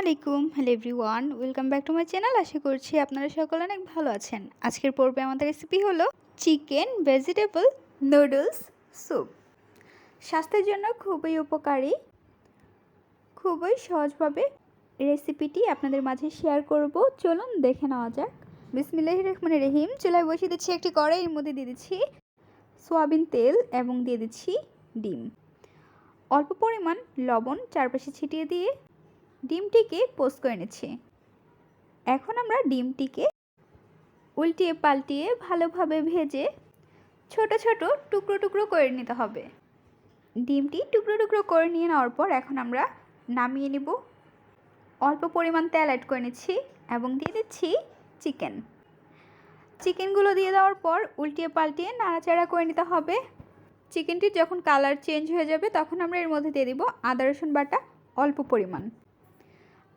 আলাইকুম hello everyone, welcome back to my channel. আশা করছি আপনারা সকলে অনেক ভালো আছেন। আজকের পর্বে আমাদের রেসিপি হলো চিকেন ভেজিটেবল নুডলস স্যুপ স্বাস্থ্যের জন্য খুবই উপকারী, খুবই সহজভাবে রেসিপিটি আপনাদের মাঝে শেয়ার করব। চলুন দেখে নেওয়া যাক। বিসমিল্লাহ রহমান রহিম। চুলায় বসিয়ে দিচ্ছি একটি কড়াইয়ের মধ্যে দিয়ে দিচ্ছি সোয়াবিন তেল এবং দিয়ে দিচ্ছি ডিম। অল্প পরিমাণ লবণ চারপাশে ছিটিয়ে দিয়ে ডিমটিকে পোস্ট করে নিচ্ছি। এখন আমরা ডিমটিকে উল্টিয়ে পাল্টিয়ে ভালোভাবে ভেজে ছোট ছোট টুকরো টুকরো করে নিতে হবে। ডিমটি টুকরো টুকরো করে নিয়ে নেওয়ার পর এখন আমরা নামিয়ে নিব। অল্প পরিমাণ তেল অ্যাড করে নিচ্ছি এবং দিয়ে দিচ্ছি চিকেন। চিকেনগুলো দিয়ে দেওয়ার পর উল্টিয়ে পাল্টিয়ে নাড়াচাড়া করে নিতে হবে। চিকেনটির যখন কালার চেঞ্জ হয়ে যাবে তখন আমরা এর মধ্যে দিয়ে দিব আদা রসুন বাটা অল্প পরিমাণ।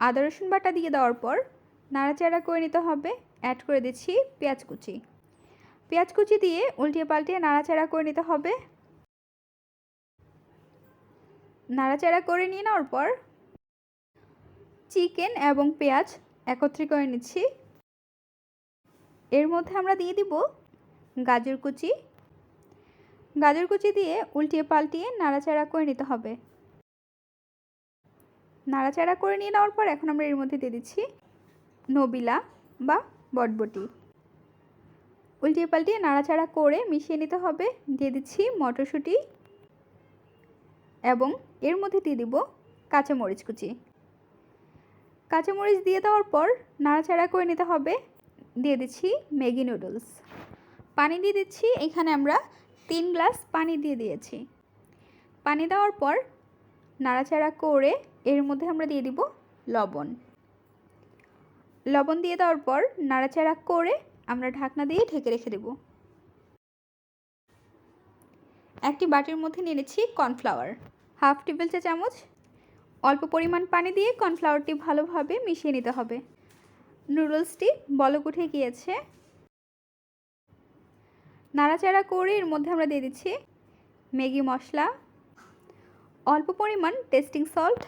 আদা, রসুন বাটা দিয়ে দেওয়ার পর নাড়াচাড়া করে নিতে হবে। অ্যাড করে দিচ্ছি পেঁয়াজ কুচি। পেঁয়াজ কুচি দিয়ে উল্টিয়ে পাল্টিয়ে নাড়াচাড়া করে নিতে হবে। নাড়াচাড়া করে নিয়ে নেওয়ার পর চিকেন এবং পেঁয়াজ একত্রে করে নিচ্ছি। এর মধ্যে আমরা দিয়ে দিব গাজর কুচি। গাজর কুচি দিয়ে উল্টিয়ে পাল্টিয়ে নাড়াচাড়া করে নিতে হবে। নাড়াচাড়া করে নিয়ে নেওয়ার পর এখন আমরা এর মধ্যে দিয়ে দিচ্ছি নবিলা বা বটবটি। উল্টিয়ে পাল্টিয়ে নাড়াচাড়া করে মিশিয়ে নিতে হবে। দিয়ে দিচ্ছি মটরশুঁটি এবং এর মধ্যে দিয়ে দিব কাঁচামরিচ কুচি। কাঁচামরিচ দিয়ে দেওয়ার পর নাড়াচাড়া করে নিতে হবে। দিয়ে দিচ্ছি ম্যাগি নুডলস। পানি দিয়ে দিচ্ছি, এখানে আমরা তিন গ্লাস পানি দিয়ে দিয়েছি। পানি দেওয়ার পর নাড়াচাড়া করে এর মধ্যে আমরা দিয়ে দিব লবণ। লবণ দিয়ে দেওয়ার পর নাড়াচাড়া করে আমরা ঢাকনা দিয়ে ঢেকে রেখে দেব। একটি বাটির মধ্যে নিয়ে নিচ্ছি কর্নফ্লাওয়ার। হাফ টেবিল চা চামচ। অল্প পরিমাণ পানি দিয়ে কর্নফ্লাওয়ারটি ভালোভাবে মিশিয়ে নিতে হবে। নুডলসটি বলক উঠে গিয়েছে। নাড়াচাড়া করে এর মধ্যে আমরা দিয়ে দিচ্ছি ম্যাগি মশলা। অল্প পরিমাণ টেস্টিং সল্ট।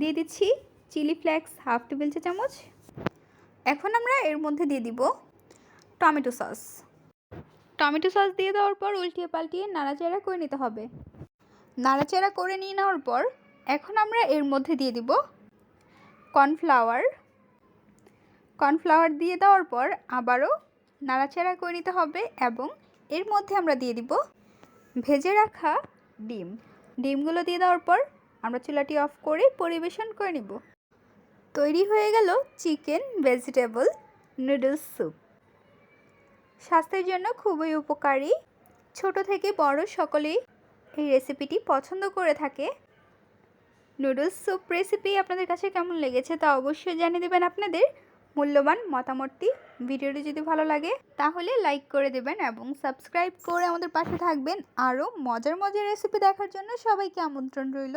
দিয়ে দিচ্ছি চিলি ফ্লেক্স হাফ টেবিল চা চামচ। এখন আমরা এর মধ্যে দিয়ে দিব টমেটো সস। টমেটো সস দিয়ে দেওয়ার পর উল্টিয়ে পাল্টিয়ে নাড়াচাড়া করে নিতে হবে। নাড়াচাড়া করে নিয়ে নেওয়ার পর এখন আমরা এর মধ্যে দিয়ে দিব কর্নফ্লাওয়ার। কর্নফ্লাওয়ার দিয়ে দেওয়ার পর আবারও নাড়াচাড়া করে নিতে হবে এবং এর মধ্যে আমরা দিয়ে দিব ভেজে রাখা ডিম। ডিমগুলো দিয়ে দেওয়ার পর আমরা চুলাটি অফ করে পরিবেশন করে নিব। তৈরি হয়ে গেল চিকেন ভেজিটেবল নুডলস স্যুপ। স্বাস্থ্যের জন্য খুবই উপকারী। ছোট থেকে বড় সকলেই এই রেসিপিটি পছন্দ করে থাকে। নুডলস স্যুপ রেসিপি আপনাদের কাছে কেমন লেগেছে তা অবশ্যই জানিয়ে দেবেন আপনাদের মূল্যবান মতামতটি। ভিডিওটি যদি ভালো লাগে তাহলে লাইক করে দেবেন এবং সাবস্ক্রাইব করে আমাদের পাশে থাকবেন। আরও মজার মজার রেসিপি দেখার জন্য সবাইকে আমন্ত্রণ রইল।